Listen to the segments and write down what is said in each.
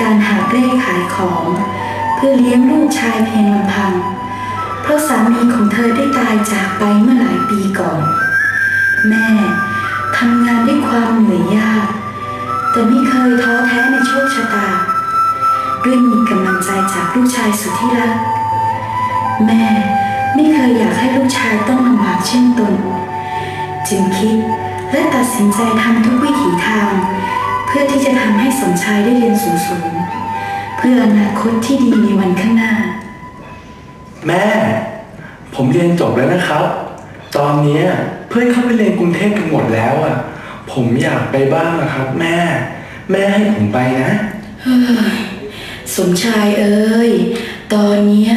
การหาเร่ขายของ เพื่อเลี้ยงลูกชายเพียงลำพัง เพราะสามีของเธอได้ตายจากไปเมื่อหลายปีก่อน แม่ทำงานด้วยความเหนื่อยยาก แต่ไม่เคยท้อแท้ในโชคชะตา ด้วยมีกำลังใจจากลูกชายสุดที่รัก แม่ไม่เคยอยากให้ลูกชายต้องลำบากเช่นตน จึงคิดและตัดสินใจทำทุกวิถีทาง พื่อที่จะทำให้สมชายได้เรียนสูงๆเพื่ออนาคตที่ดีในวันข้างหน้า แม่ ผมเรียนจบแล้วนะครับ ตอนเนี้ยเพื่อนเข้าไปเรียนกรุงเทพกันหมดแล้วอะ ผมอยากไปบ้างนะครับ แม่ แม่ให้ผมไปนะสมชายเอ้ย ตอนเนี้ย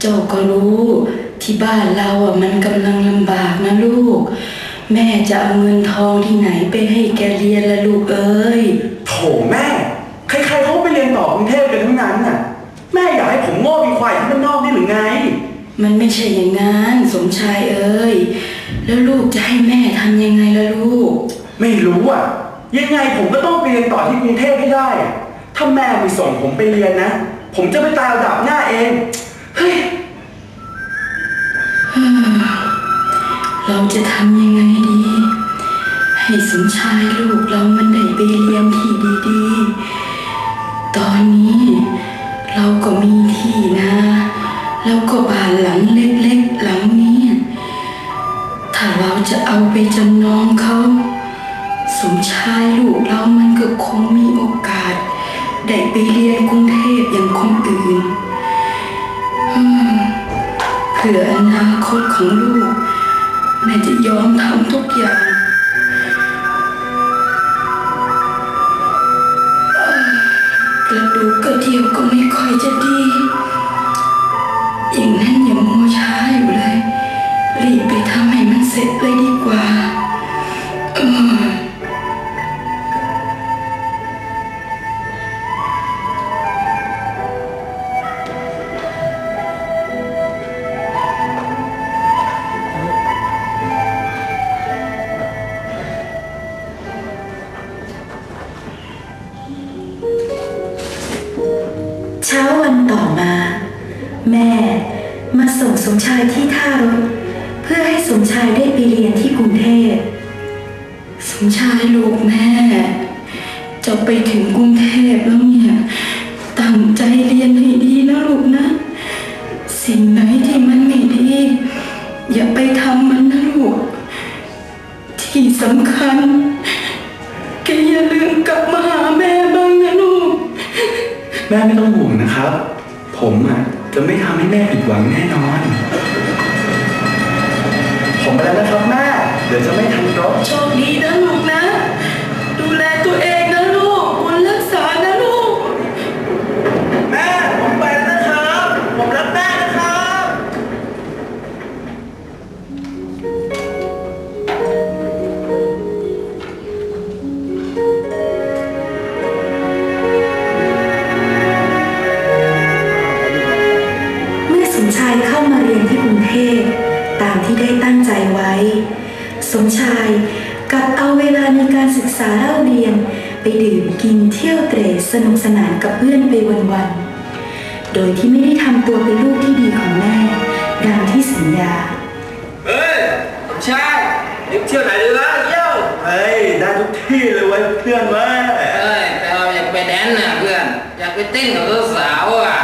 เจ้าก็รู้ที่บ้านเราอะมันกำลังลำบากนะลูก แม่จะเอาเงินทองที่ไหนไปให้แกเรียนละลูกเอ้ย โถแม่ ใครๆเขาไปเรียนต่อกรุงเทพกันทั้งนั้นน่ะ แม่อยากให้ผมโง่มีควายที่บ้านนอกนี่หรือไง มันไม่ใช่อย่างนั้นสมชายเอ้ย แล้วลูกจะให้แม่ทำยังไงล่ะลูก ไม่รู้อะ ยังไงผมก็ต้องไปเรียนต่อที่กรุงเทพให้ได้อะถ้าแม่ไม่ส่งผมไปเรียนนะ ผมจะไปตายระดับหน้าเอง เฮ้ย เราจะทำยังไงดี ให้สมชายลูกเรามันได้ไปเรียนที่ดีๆ ตอนนี้เราก็มีที่นะแล้วก็บ้านหลังเล็กๆหลังนี้ ถ้าเราจะเอาไปจำนองเขา สมชายลูกเรามันก็คงมีโอกาส ได้ไปเรียนกรุงเทพอย่างคนอื่นเพื่ออนาคตของลูก แม่จะยอมทำทุกอย่างกระดูกกระเทียวก็ไม่ค่อยจะดี สมชายลูกแม่ จะไปถึงกรุงเทพแล้วเนี่ยตั้งใจเรียนให้ดีนะลูกนะ สิ่งไหนที่มันไม่ดี อย่าไปทำมันนะลูก ที่สำคัญแกอย่าลืมกลับมาหาแม่บ้างนะลูก แม่ไม่ต้องห่วงนะครับ ผมอะจะไม่ทำให้แม่ผิดหวังแน่นอน ผมไปแล้วนะครับแม่ เดี๋ยวจะไม่ทันรถโชคดีนะลูก นุกสนานกับเพื่อนไปวันๆ โดยที่ไม่ได้ทำตัวเป็นลูกที่ดีของแม่ ดังที่สัญญา เฮ้ยใช่นี่เที่ยวไหนดีวะเยี่ยวเฮ้ยได้ทุกที่เลยเว้ยเพื่อนเว้ยเอ้ยแต่เราอยากไปแดนน่ะเพื่อน อยากไปเต้นกับสาวๆอะ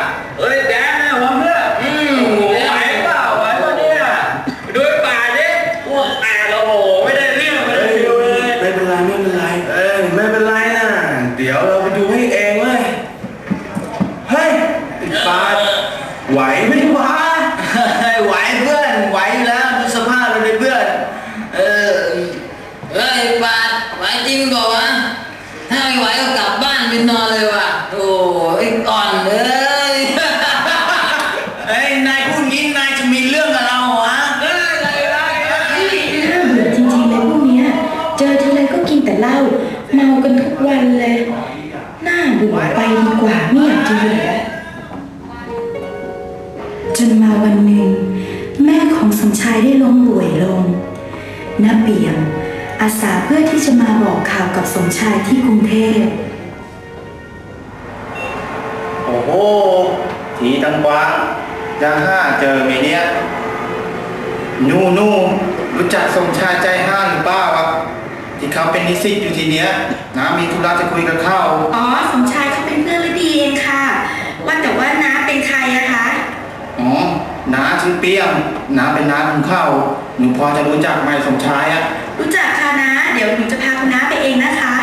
อาสาเพื่อที่จะมาบอกข่าวกับสมชายที่กรุงเทพ โอ้ทีตังกวางจะห้าเจอไหมเนี่ย นูนูรู้จักสมชายใจห้าหรือเปล่าครับ ที่เขาเป็นนิสิตอยู่ทีเนี้ยนะมีธุระจะคุยกับเขาอ๋อ สมชายเขาเป็นเพื่อนฤดีเองค่ะ ว่าแต่ว่าน้าเป็นใครอะคะอ๋อ น้าชื่อเปี้ยมน้าเป็นน้าของเขาหนูพอจะรู้จักไหมสมชายอะรู้จักค่ะนะ เดี๋ยวหนูจะพาคุณน้าไปเองนะคะ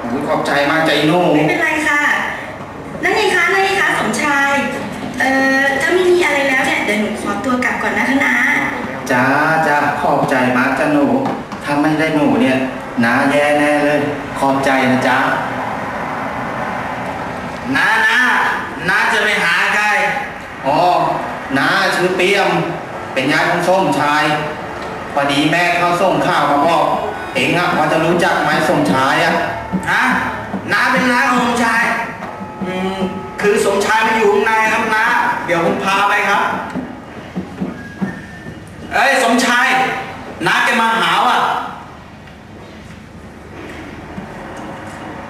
โอ้ยขอบใจมากใจโน่ไม่เป็นไรค่ะ นั่นไงคะนั่นไงคะสมชาย เอ่อถ้าไม่มีอะไรแล้วเนี่ยเดี๋ยวหนูขอตัวกลับก่อนนะคะนะจ้าจ้าขอบใจมากจ้าหนูถ้าไม่ได้หนูเนี่ยน้าแย่แน่เลย ขอบใจนะจ๊ะน้าน้าน้าจะไปหาใครอ๋อ น้าชื่อเปี้ยม เป็นญาติของส้มชายพอดีแม่เขาส่งข่าวมาบอกเอ็งอะพอจะรู้จักไหมสมชายอะฮะน้าเป็นน้าของสมชาย อืมคือสมชายมาอยู่ข้างในครับน้าเดี๋ยวผมพาไปครับ เอ้ยสมชายน้าแกมาหาว่ะ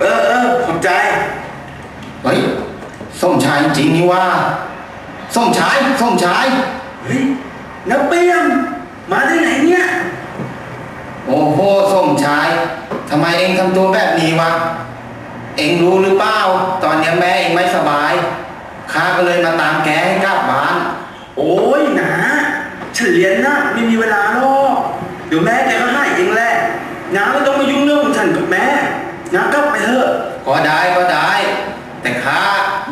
เออเออขอบใจ เฮ้ยส้มชายจริงนี่ว่า ส้มชายส้มชาย เฮ้ยน้าเปี้ยมมาได้ไหนเนี่ย โอ้โหส้มชายทำไมเอ็งทำตัวแบบนี้วะ เอ็งรู้หรือเปล่า ตอนเนี้ยแม่เอ็งไม่สบาย ข้าก็เลยมาตามแกให้กลับบ้าน โอ้ยหนาฉันเรียนนะไม่มีเวลาหรอกเดี๋ยวแม่แกก็ให้เองแหละน้าไม่ต้องมายุ่งเรื่องของฉันกับแม่น้ากลับไปเถอะ ก็ได้ก็ได้ แต่ข้า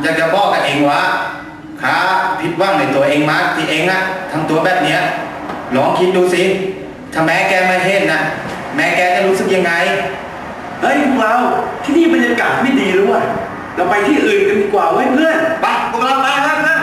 อยากจะบอกกับเองว่าข้าผิ ดหวังในตัวเองมาที่เองอะทำตัวแบบเนี้ยลองคิดดูสิถ้าแม่แกไม่เห็นนะแม่แกจะรู้สึกยังไงเฮ้ยพวกเราที่นี่บรรยากาศไม่ดีแล้วว่ะเราไปที่อื่นกันดีกว่าเว้ยเพื่อนไปพวกเราไปครับนะ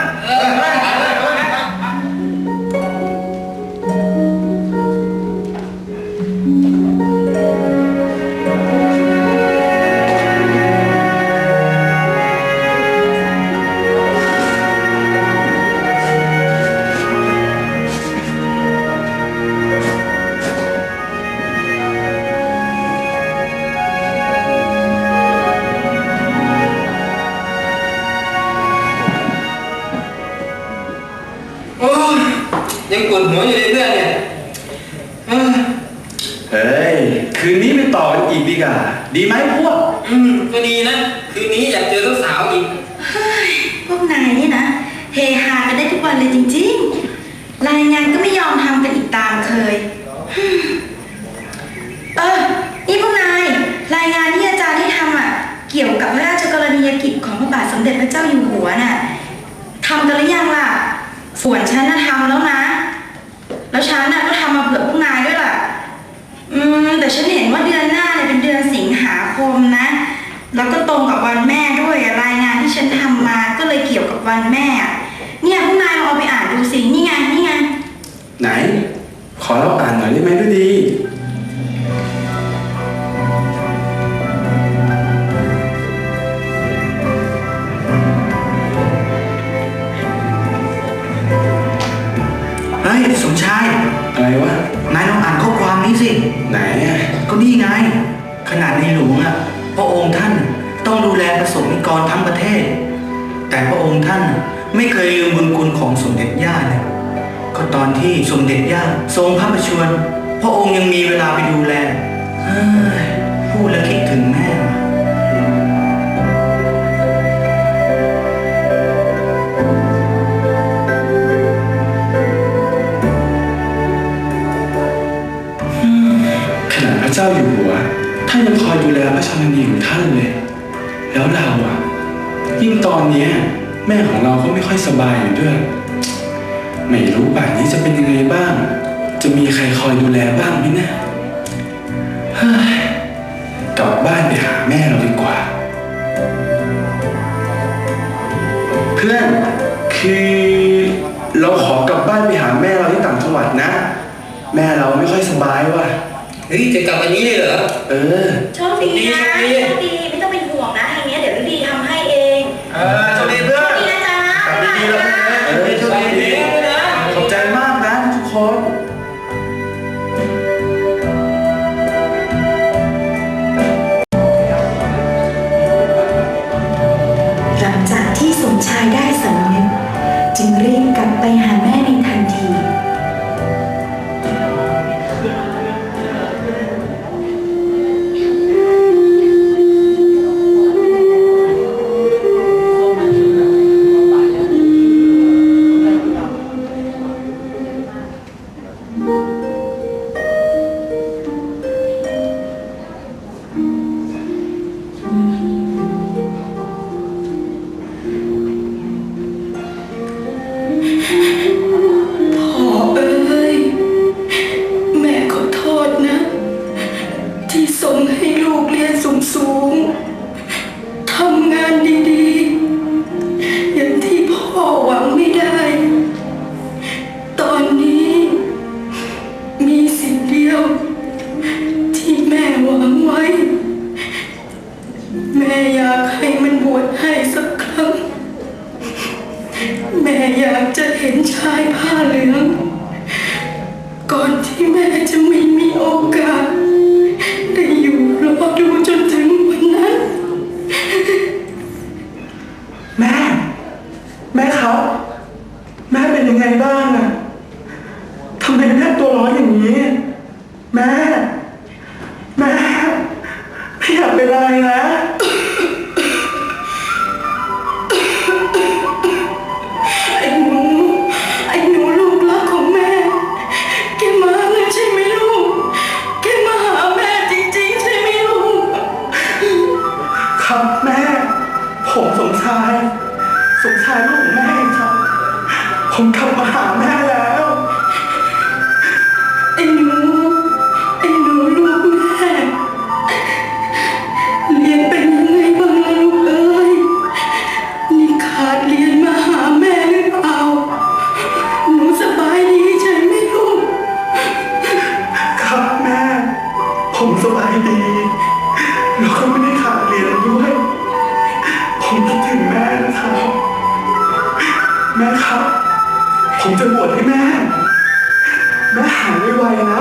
อยากเจอสาวอีก เฮ้ยพวกนายนี่นะ เฮฮากันได้ทุกวันเลยจริงๆ รายงานก็ไม่ยอมทำกันอีกตามเคย เออ นี่พวกนาย รายงานที่อาจารย์ให้ทำอะ เกี่ยวกับพระราชกรณียกิจของพระบาทสมเด็จพระเจ้าอยู่หัวน่ะทำกันหรือยังล่ะ ส่วนฉันน่ะทำแล้วนะ แล้วฉันน่ะก็ทำมาเผื่อพวกนายด้วยล่ะ อืม แต่ฉันเห็น วันแม่อะเนี่ยพวกนายลองเอาไปอ่านดูสิ นี่ไง นี่ไง ไหน ขอเราอ่านหน่อยได้ไหมด้วยดี พระประชวรพระองค์ยังมีเวลาไปดูแลเฮ้ยพูดแล้วคิดถึงแม่ว่ะขนาดพระเจ้าอยู่หัวท่านยังคอยดูแลพระชนนีของท่านเลย แล้วเราอะยิ่งตอนเนี้ยแม่ของเราก็ไม่ค่อยสบายอยู่ด้วย ไม่รู้ป่านนี้จะเป็นยังไงบ้าง จะมีใครคอยดูแลบ้างไหมนะเฮ้ยกลับบ้านไปหาแม่เราดีกว่า เพื่อนคือเราขอกลับบ้านไปหาแม่เราที่ต่างจังหวัดนะ แม่เราไม่ค่อยสบายว่ะ เฮ้ยจะกลับวันนี้เลยเหรอ เออ โชคดีนะโชคดี ชายได้สำนึกจึงรีบกลับไปหาแม่ แม่จะไม่มีโอกาส ได้อยู่รอดูจนถึงวันนั้น แม่ แม่ครัแม่เป็นยังไงบ้างอะ ครับแม่ ผมสงชัยสงชัยลูกแม่ครับ ผมกลับมาหา แม่นะครับ แม่ครับ ผมจะบวชให้แม่ แม่หายไวๆนะ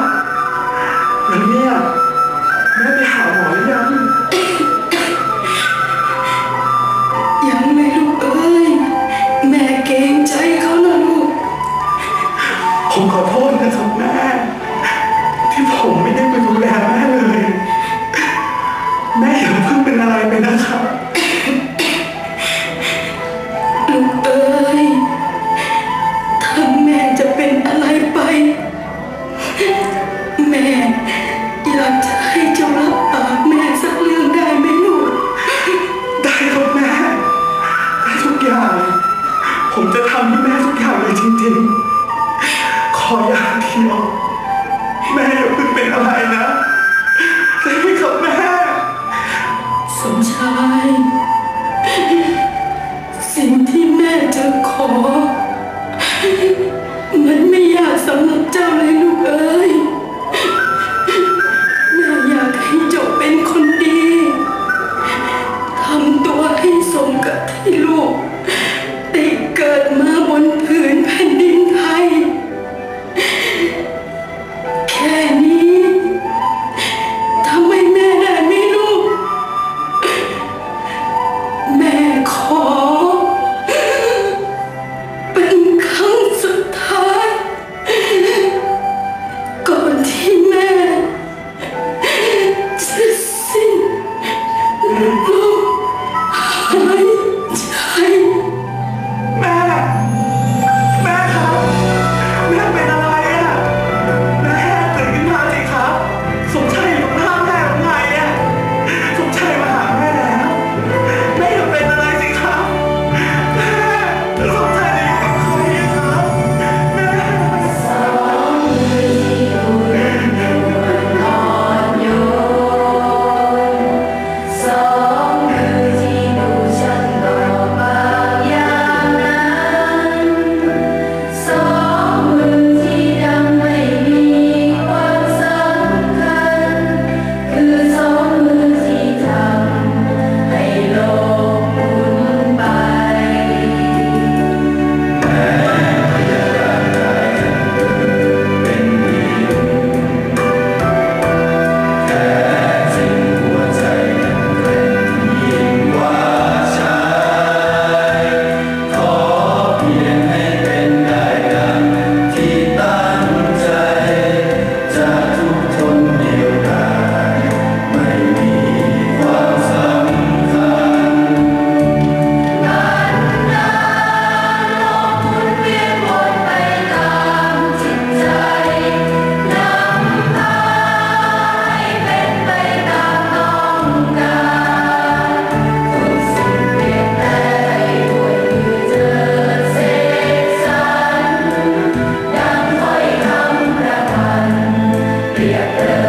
Gloria,